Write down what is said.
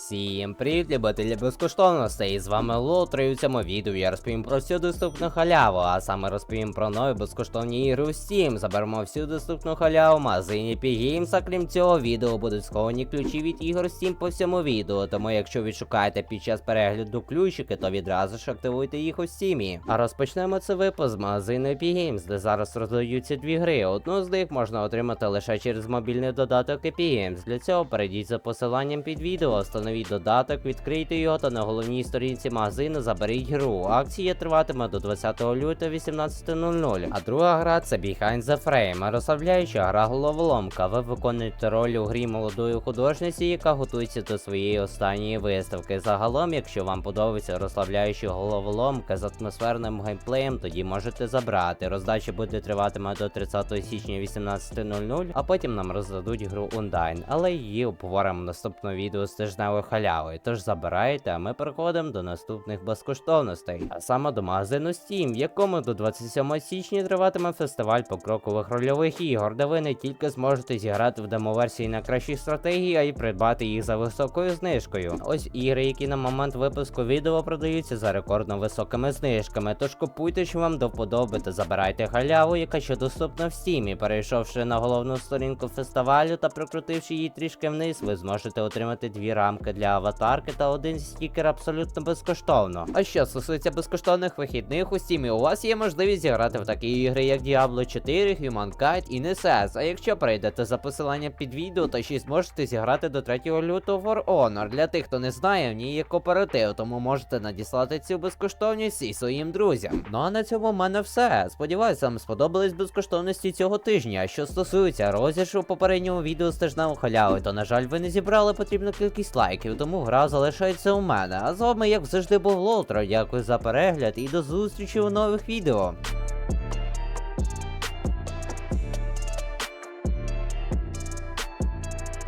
Всім привіт, любителі безкоштовностей! З вами Лотри, у цьому відео я розповім про всю доступну халяву, а саме розповім про нові безкоштовні ігри у Steam. Заберемо всю доступну халяву в магазині Games, а крім цього, відео будуть сховані ключі від ігор Steam по всьому відео. Тому якщо ви шукаєте під час перегляду ключики, то відразу ж активуйте їх у Steam. А розпочнемо це випуск з магазину Epic Games, де зараз роздаються дві гри. Одну з них можна отримати лише через мобільний додаток Epic Games. Для цього перейдіть за посиланням під відео, встановіть додаток, відкрийте його та на головній сторінці магазину заберіть гру. Акція триватиме до 20 лютого 18.00. А друга гра це Behind the Frame, розслабляюча гра головоломка. Ви виконуєте роль у грі молодої художниці, яка готується до своєї останньої виставки. Загалом, якщо вам подобається розслабляюча головоломка з атмосферним геймплеєм, тоді можете забрати. Роздача буде триватиме до 30 січня 18.00, а потім нам роздадуть гру онлайн, але її обговоримо в наступному відео з тижневою халявою. Тож забирайте, а ми переходимо до наступних безкоштовностей, а саме до магазину Steam, в якому до 27 січня триватиме фестиваль покрокових рольових ігор, де ви не тільки зможете зіграти в демоверсії на кращі стратегії, а й придбати їх за високою знижкою. Ось ігри, які на момент випуску відео продаються за рекордно високими знижками. Тож купуйте, що вам до вподоби та забирайте халяву, яка ще доступна в Steam. Перейшовши на головну сторінку фестивалю та прокрутивши її трішки вниз, ви зможете отримати дві рамки для аватарки та один стікер абсолютно безкоштовно. А що стосується безкоштовних вихідних у Steam, у вас є можливість зіграти в такі ігри, як Diablo 4, Humankind і NSS. А якщо перейдете за посиланням під відео, то ще й зможете зіграти до 3 лютого For Honor. Для тих, хто не знає, в ній є кооператив, тому можете надіслати цю безкоштовність і своїм друзям. Ну а на цьому в мене все. Сподіваюсь, вам сподобались безкоштовності цього тижня. А що стосується розіграшу попереднього відео з тижневої халяви, то на жаль, ви не зібрали потрібну кількість лайків, тому гра залишається у мене. А з вами, як завжди, був Лотро. Дякую за перегляд і до зустрічі у нових відео.